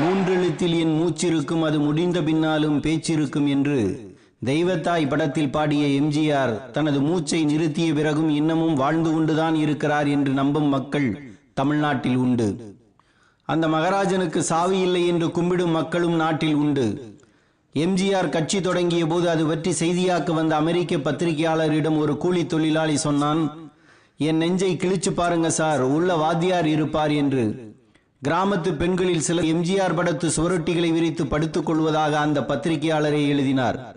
மூன்றெழுத்தில் என் மூச்சிருக்கும் அது முடிந்த பின்னாலும் பேச்சிருக்கும் என்று தெய்வத்தாய் படத்தில் பாடிய எம்ஜிஆர் தனது மூச்சை நிறுத்திய பிறகும் இன்னமும் வாழ்ந்து கொண்டுதான் இருக்கிறார் என்று நம்பும் மக்கள் தமிழ்நாட்டில் உண்டு. அந்த மகராஜனுக்கு சாவி இல்லை என்று கும்பிடும் மக்களும் நாட்டில் உண்டு. எம்ஜிஆர் கட்சி தொடங்கிய போது அது பற்றி செய்தியாக்க வந்த அமெரிக்க பத்திரிகையாளரிடம் ஒரு கூலி தொழிலாளி சொன்னான் என் நெஞ்சை கிழிச்சு பாருங்க சார் உள்ள வாத்தியார் இருப்பார் என்று. கிராமத்து பெண்களில் சிலர் எம்ஜிஆர் படத்து சுவரொட்டிகளை விரித்து படுத்துக் கொள்வதாக அந்த பத்திரிகையாளரை எழுதினார்.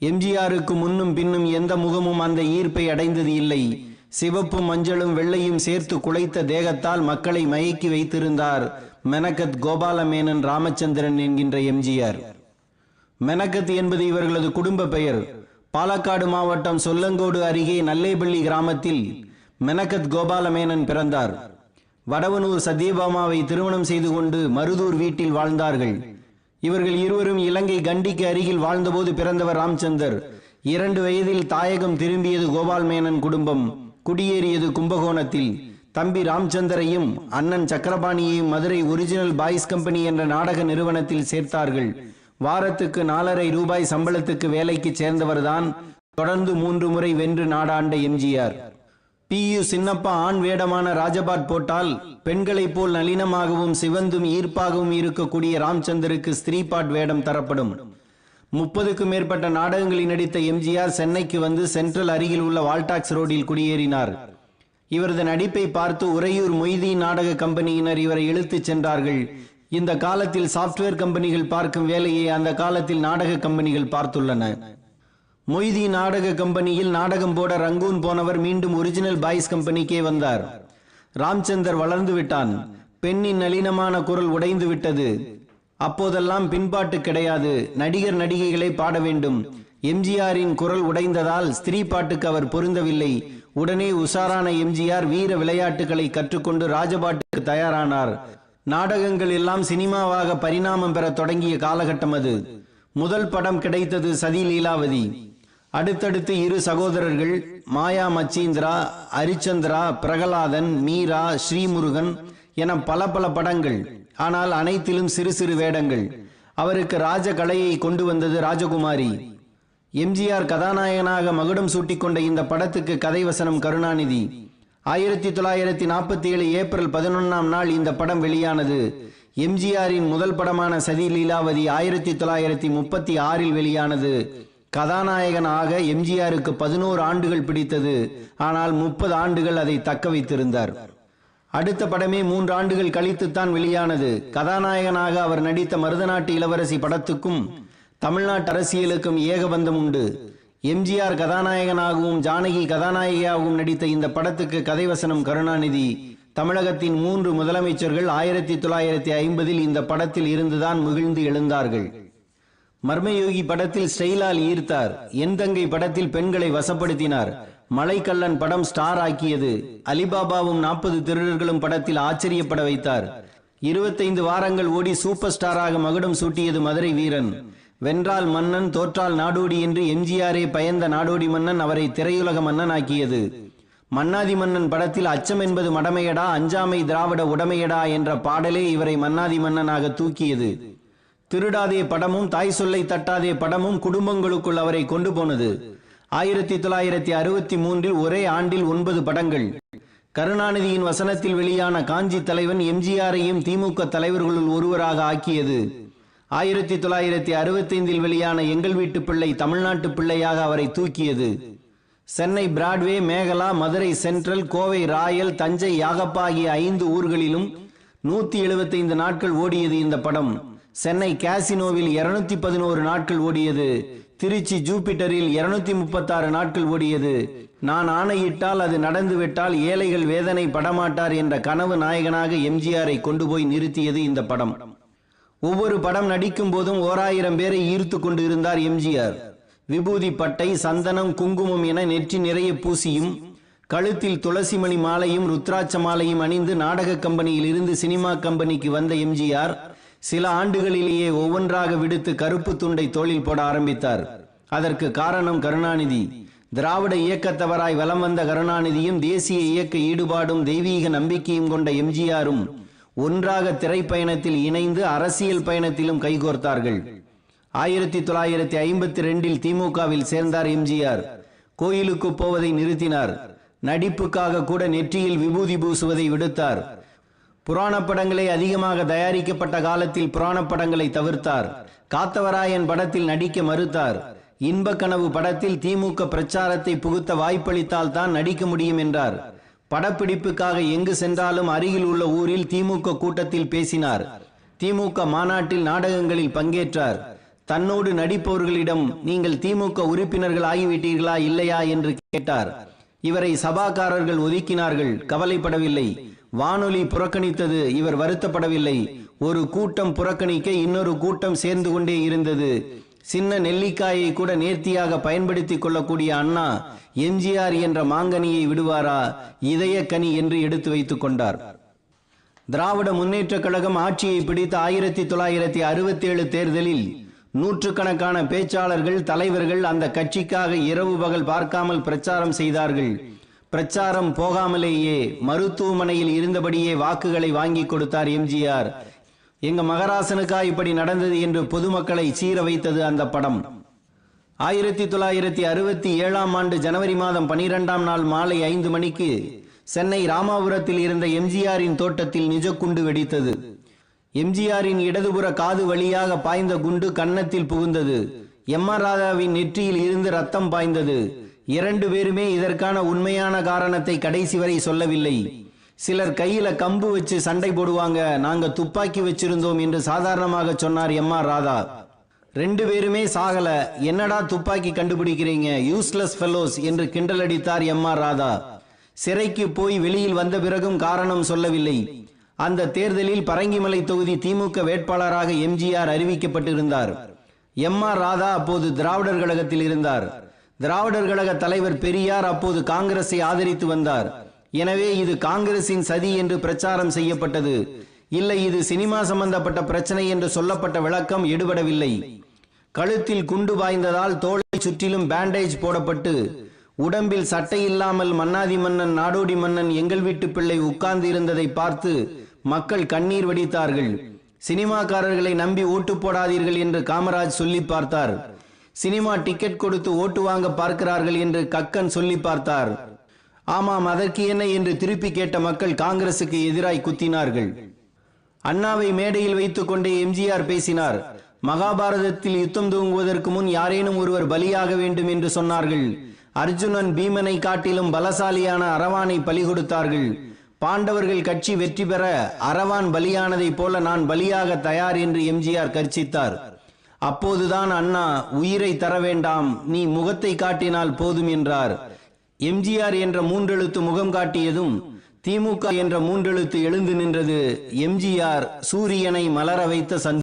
எம்ஜிஆருக்கு முன்னும் பின்னும் எந்த முகமும் அந்த ஈர்ப்பை அடைந்தது இல்லை. சிவப்பும் மஞ்சளும் வெள்ளையும் சேர்த்து குலைத்த தேகத்தால் மக்களை மயக்கி வைத்திருந்தார் மெனகத் கோபாலமேனன் ராமச்சந்திரன் என்கின்ற எம்ஜிஆர். மெனகத் என்பது இவர்களது குடும்ப பெயர். பாலக்காடு மாவட்டம் சொல்லங்கோடு அருகே நல்லேபள்ளி கிராமத்தில் மெனகத் கோபாலமேனன் பிறந்தார். வடவனூர் சத்யபாமாவை திருமணம் செய்து கொண்டு மருதூர் வீட்டில் வாழ்ந்தார்கள். இவர்கள் இருவரும் இலங்கை கண்டிக்கு அருகில் வாழ்ந்தபோது பிறந்தவர் ராம்சந்தர். இரண்டு வயதில் தாயகம் திரும்பியது கோபால் மேனன் குடும்பம். குடியேறியது கும்பகோணத்தில். தம்பி ராம்சந்தரையும் அண்ணன் சக்கரபாணியையும் மதுரை ஒரிஜினல் பாய்ஸ் கம்பெனி என்ற நாடக நிறுவனத்தில் சேர்த்தார்கள். வாரத்துக்கு நாலரை ரூபாய் சம்பளத்துக்கு வேலைக்கு சேர்ந்தவர்தான். தொடர்ந்து மூன்று முறை வென்று நாடாண்ட எம்ஜிஆர். பியு சின்னப்பா ஆண் வேடமான ராஜபாட் போட்டால் பெண்களைப் போல் நளினமாகவும் சிவந்தும் ஈர்ப்பாகவும் இருக்கக்கூடிய ராம்சந்தருக்கு ஸ்திரீபாட் வேடம் தரப்படும். முப்பதுக்கும் மேற்பட்ட நாடகங்களில் நடித்த எம்ஜிஆர் சென்னைக்கு வந்து சென்ட்ரல் அருகில் உள்ள வால்டாக்ஸ் ரோடில் குடியேறினார். இவரது நடிப்பை பார்த்து உறையூர் மொய்தீன் நாடக கம்பெனியினர் இவரை இழுத்துச் சென்றார்கள். இந்த காலத்தில் சாப்ட்வேர் கம்பெனிகள் பார்க்கும் வேலையை அந்த காலத்தில் நாடக கம்பெனிகள் பார்த்துள்ளன. மொய்தி நாடக கம்பெனியில் நாடகம் போட ரங்கூன் போனவர் மீண்டும் ஒரிஜினல் பாய்ஸ் கம்பெனிக்கே வந்தார். ராம்சந்தர் வளர்ந்து விட்டான். பெண்ணின் நளினமான குரல் உடைந்து விட்டது. அப்போதெல்லாம் பின்பாட்டு கிடையாது. நடிகர் நடிகைகளை பாட வேண்டும். எம்ஜிஆரின் குரல் உடைந்ததால் ஸ்திரீ பாட்டுக்கு அவர் பொருந்தவில்லை. உடனே உஷாரான எம்ஜிஆர் வீர விளையாட்டுகளை கற்றுக்கொண்டு ராஜபாட்டுக்கு தயாரானார். நாடகங்கள் எல்லாம் சினிமாவாக பரிணாமம் பெற தொடங்கிய காலகட்டம் அது. முதல் படம் கிடைத்தது சதி லீலாவதி. அடுத்தடுத்து இரு சகோதரர்கள் மாயா மச்சீந்திரா ஹரிச்சந்திரா பிரகலாதன் மீரா ஸ்ரீமுருகன் என பல பல படங்கள். ஆனால் அனைத்திலும் சிறு சிறு வேடங்கள். அவருக்கு ராஜ கலையை கொண்டு வந்தது ராஜகுமாரி. எம்ஜிஆர் கதாநாயகனாக மகுடம் சூட்டிக்கொண்ட இந்த படத்துக்கு கதை வசனம் கருணாநிதி. ஆயிரத்தி தொள்ளாயிரத்தி நாற்பத்தி ஏழு ஏப்ரல் பதினொன்னாம் நாள் இந்த படம் வெளியானது. எம்ஜிஆரின் முதல் படமான சதி லீலாவதி ஆயிரத்தி தொள்ளாயிரத்தி முப்பத்தி ஆறில் வெளியானது. கதாநாயகனாக எம்ஜிஆருக்கு பதினோரு ஆண்டுகள் பிடித்தது. ஆனால் முப்பது ஆண்டுகள் அதை தக்க வைத்திருந்தார். அடுத்த படமே மூன்று ஆண்டுகள் கழித்துத்தான் வெளியானது. கதாநாயகனாக அவர் நடித்த மருதநாட்டு இளவரசி படத்துக்கும் தமிழ்நாட்டு அரசியலுக்கும் ஏகபந்தம் உண்டு. எம்ஜிஆர் கதாநாயகனாகவும் ஜானகி கதாநாயகியாகவும் நடித்த இந்த படத்துக்கு கதைவசனம் கருணாநிதி. தமிழகத்தின் மூன்று முதலமைச்சர்கள் ஆயிரத்தி தொள்ளாயிரத்தி ஐம்பதில் இந்த படத்தில் இருந்துதான் மகிழ்ந்து எழுந்தார்கள். மர்மயோகி படத்தில் ஸ்டைலால் ஈர்த்தார். என் தங்கை படத்தில் பெண்களை வசப்படுத்தினார். மலைக்கல்லன் படம் ஸ்டார் ஆக்கியது. அலிபாபாவும் நாற்பது திருடர்களும் படத்தில் ஆச்சரியப்பட வைத்தார். இருபத்தைந்து வாரங்கள் ஓடி சூப்பர் ஸ்டாராக மகுடம் சூட்டியது மதுரை வீரன். வென்றால் மன்னன் தோற்றால் நாடோடி என்று எம்ஜிஆரே பயந்த நாடோடி மன்னன் அவரை திரையுலக மன்னன் ஆக்கியது. மன்னாதி மன்னன் படத்தில் அச்சம் என்பது மடமையடா அஞ்சாமை திராவிட உடமையடா என்ற பாடலே இவரை மன்னாதி மன்னனாக தூக்கியது. திருடாதே படமும் தாய் சொல்லை தட்டாதே படமும் குடும்பங்களுக்குள் அவரை கொண்டு போனது. ஆயிரத்தி தொள்ளாயிரத்தி அறுபத்தி மூன்றில் ஒரே ஆண்டில் ஒன்பது படங்கள். கருணாநிதியின் வசனத்தில் வெளியான காஞ்சி தலைவன் எம்ஜிஆரையும் திமுக தலைவர்களுள் ஒருவராக ஆக்கியது. ஆயிரத்தி தொள்ளாயிரத்தி அறுபத்தைந்தில் வெளியான எங்கள் வீட்டு பிள்ளை தமிழ்நாட்டு பிள்ளையாக அவரை தூக்கியது. Chennai Broadway Mekala Madurai central Kovai royal Thanjai Yagappa ஆகிய ஐந்து ஊர்களிலும் நூத்தி எழுபத்தைந்து நாட்கள் ஓடியது இந்த படம். சென்னை கேசினோவில் இருநூத்தி பதினோரு நாட்கள் ஓடியது. திருச்சி ஜூபிட்டரில் இருநூத்தி முப்பத்தாறு நாட்கள் ஓடியது. நான் ஆணையிட்டால் அது நடந்துவிட்டால் ஏழைகள் வேதனை படமாட்டார் என்ற கனவு நாயகனாக எம்ஜிஆரை கொண்டு போய் நிறுத்தியது இந்த படம். ஒவ்வொரு படம் நடிக்கும் போதும் ஓராயிரம் பேரை ஈர்த்து கொண்டு இருந்தார் எம்ஜிஆர். விபூதி பட்டை சந்தனம் குங்குமம் என நெற்றி நிறைய பூசியும் கழுத்தில் துளசிமணி மாலையும் ருத்ராட்ச மாலையும் அணிந்து நாடக கம்பெனியில் இருந்து சினிமா கம்பெனிக்கு வந்த எம்ஜிஆர் சில ஆண்டுகளிலேயே ஒவ்வொன்றாக விடுத்து கருப்பு துண்டை தோளில் போட ஆரம்பித்தார். அதற்கு காரணம் கருணாநிதி. திராவிட இயக்கத்தவராய் வலம் வந்த கருணாநிதியும் தேசிய இயக்க ஈடுபாடும் தெய்வீக நம்பிக்கையும் கொண்ட எம்ஜிஆரும் ஒன்றாக திரைப்பயணத்தில் இணைந்து அரசியல் பயணத்திலும் கைகோர்த்தார்கள். ஆயிரத்தி தொள்ளாயிரத்தி ஐம்பத்தி ரெண்டில் திமுகவில் சேர்ந்தார் எம்ஜிஆர். கோயிலுக்கு போவதை நிறுத்தினார். நடிப்புக்காக கூட நெற்றியில் விபூதி பூசுவதை விடுத்தார். புராண படங்களே அதிகமாக தயாரிக்கப்பட்ட காலத்தில் புராண படங்களை தவிர்த்தார். காத்தவராயன் படத்தில் நடிக்க மறுத்தார். இன்ப கனவு படத்தில் திமுக பிரச்சாரத்தை புகுத்த வாய்ப்பளித்தால் தான் நடிக்க முடியும் என்றார். படப்பிடிப்புக்காக எங்கு சென்றாலும் அருகில் உள்ள ஊரில் திமுக கூட்டத்தில் பேசினார். திமுக மாநாட்டில் நாடகங்களில் பங்கேற்றார். தன்னோடு நடிப்பவர்களிடம் நீங்கள் திமுக உறுப்பினர்கள் ஆகிவிட்டீர்களா இல்லையா? என்று கேட்டார். இவரை சபாக்காரர்கள் ஒதுக்கினார்கள். கவலைப்படவில்லை. வானொலி புறக்கணித்தது. இவர் வருத்தப்படவில்லை. ஒரு கூட்டம் புறக்கணிக்க இன்னொரு கூட்டம் சேர்ந்து கொண்டே இருந்தது. சின்ன நெல்லிக்காயை கூட நேர்த்தியாக பயன்படுத்திக் கொள்ளக்கூடிய அண்ணா எம்ஜிஆர் என்ற மாங்கனியை விடுவாரா? இதய கனி என்று எடுத்து வைத்துக் கொண்டார். திராவிட முன்னேற்றக் கழகம் ஆட்சியை பிடித்த ஆயிரத்தி தொள்ளாயிரத்தி அறுபத்தி ஏழு தேர்தலில் நூற்றுக்கணக்கான பேச்சாளர்கள் தலைவர்கள் அந்த கட்சிக்காக இரவு பகல் பார்க்காமல் பிரச்சாரம் செய்தார்கள். பிரச்சாரம் போகாமலேயே மருத்துவமனையில் இருந்தபடியே வாக்குகளை வாங்கி கொடுத்தார் எம்ஜிஆர். எங்க மகராசனுக்கா இப்படி நடந்தது என்று பொதுமக்களை சீர வைத்தது அந்த படம். ஆயிரத்தி தொள்ளாயிரத்தி அறுபத்தி ஏழாம் ஆண்டு ஜனவரி மாதம் பனிரெண்டாம் நாள் மாலை ஐந்து மணிக்கு சென்னை ராமாபுரத்தில் இருந்த எம்ஜிஆரின் தோட்டத்தில் நிஜக்குண்டு வெடித்தது. எம்ஜிஆரின் இடதுபுற காது வழியாக பாய்ந்த குண்டு கன்னத்தில் புகுந்தது. எம் ஆர் ராதாவின் நெற்றியில் இருந்து ரத்தம் பாய்ந்தது. இரண்டு பேருமே இதற்கான உண்மையான காரணத்தை கடைசி வரை சொல்லவில்லை. சிலர் கையில கம்பு வச்சு சண்டை போடுவாங்க நாங்க துப்பாக்கி வச்சிருந்தோம் என்று சாதாரணமாக சொன்னார் எம் ஆர் ராதா. ரெண்டு பேருமே சாகல என்னடா துப்பாக்கி கண்டுபிடிக்கிறீங்க யூஸ்லெஸ் ஃபெல்லோஸ் என்று கிண்டல் அடித்தார் எம் ஆர் ராதா. சிறைக்கு போய் வெளியில் வந்த பிறகும் காரணம் சொல்லவில்லை. அந்த தேர்தலில் பரங்கிமலை தொகுதி திமுக வேட்பாளராக எம்ஜிஆர் அறிவிக்கப்பட்டிருந்தார். எம் ஆர் ராதா அப்போது திராவிடர் கழகத்தில் இருந்தார். திராவிடர் கழக தலைவர் பெரியார் அப்போது காங்கிரஸை ஆதரித்து வந்தார். எனவே இது காங்கிரசின் சதி என்று பிரச்சாரம் செய்யப்பட்டது. இல்லை இது சினிமா சம்பந்தப்பட்ட பிரச்சனை என்று சொல்லப்பட்ட விளக்கம் எடுபடவில்லை. கழுத்தில் குண்டு பாய்ந்ததால் தோளை சுற்றிலும் பேண்டேஜ் போடப்பட்டு உடம்பில் சட்டை இல்லாமல் மன்னாதி மன்னன் நாடோடி மன்னன் எங்கள் வீட்டு பிள்ளை உட்கார்ந்து இருந்ததை பார்த்து மக்கள் கண்ணீர் வடித்தார்கள். சினிமாக்காரர்களை நம்பி ஓட்டு போடாதீர்கள் என்று காமராஜ் சொல்லி பார்த்தார். சினிமா டிக்கெட் கொடுத்து ஓட்டு வாங்க பார்க்கிறார்கள் என்று கக்கன் சொல்லி பார்த்தார். ஆமாம் அதற்கு என்ன என்று திருப்பி கேட்ட மக்கள் காங்கிரசுக்கு எதிராய் குத்தினார்கள். அண்ணாவை மேடையில் வைத்துக் கொண்டே எம்ஜிஆர் பேசினார். மகாபாரதத்தில் யுத்தம் துவங்குவதற்கு முன் யாரேனும் ஒருவர் பலியாக வேண்டும் என்று சொன்னார்கள். அர்ஜுனன் பீமனை காட்டிலும் பலசாலியான அரவானை பலி கொடுத்தார்கள். பாண்டவர்கள் கட்சி வெற்றி பெற அரவான் பலியானதைப் போல நான் பலியாக தயார் என்று எம்ஜிஆர் கர்ச்சித்தார் அப்போதுதான் அண்ணா உயிரை தர வேண்டாம் நீ முகத்தை காட்டினால் போதும் என்றார். எம்ஜிஆர் என்ற மூன்றெழுத்து முகம் காட்டியதும் திமுக என்ற மூன்றெழுத்து எழுந்து நின்றது எம்ஜிஆர் சூரியனை மலர வைத்த சந்தி